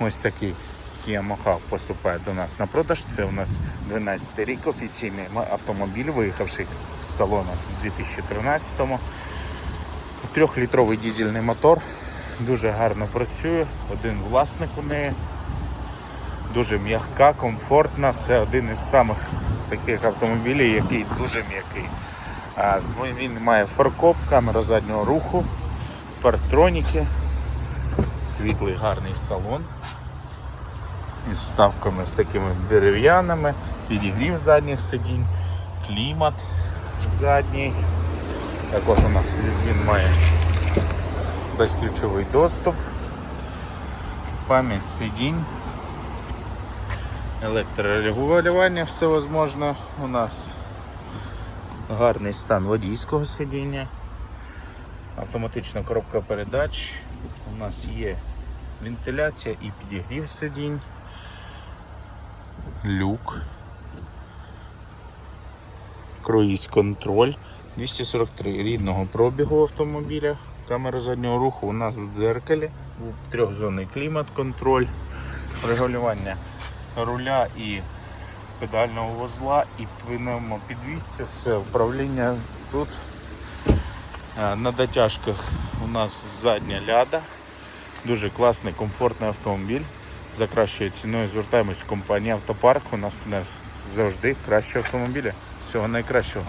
Ось такий Kia Mohawk поступає до нас на продаж. Це у нас 12 рік офіційний автомобіль, виїхавший з салону в 2013-му. Трьохлітровий дизельний мотор. Дуже гарно працює. Один власник у неї. Дуже м'яка, комфортна. Це один із самих таких автомобілів, який дуже м'який. Він має фаркоп, камера заднього руху, партроніки, світлий гарний салон із вставками з такими дерев'яними, підігрів задніх сидінь, клімат задній. Також у нас він має безключовий доступ, пам'ять сидінь, електрорегулювання все возможно. У нас гарний стан водійського сидіння, автоматична коробка передач. У нас є вентиляція і підігрів сидінь, люк, круїз контроль. 243 рідного пробігу автомобіля. Камера заднього руху у нас в дзеркалі, трьохзонний клімат, контроль, регулювання руля і педального вузла і пневмопідвісця, все управління тут. Е, На дотяжках у нас задня ляда. Дуже класний, комфортний автомобіль. За кращою ціною звертаємось в компанію Автопарк. У нас завжди кращі автомобілі. Всього найкращого.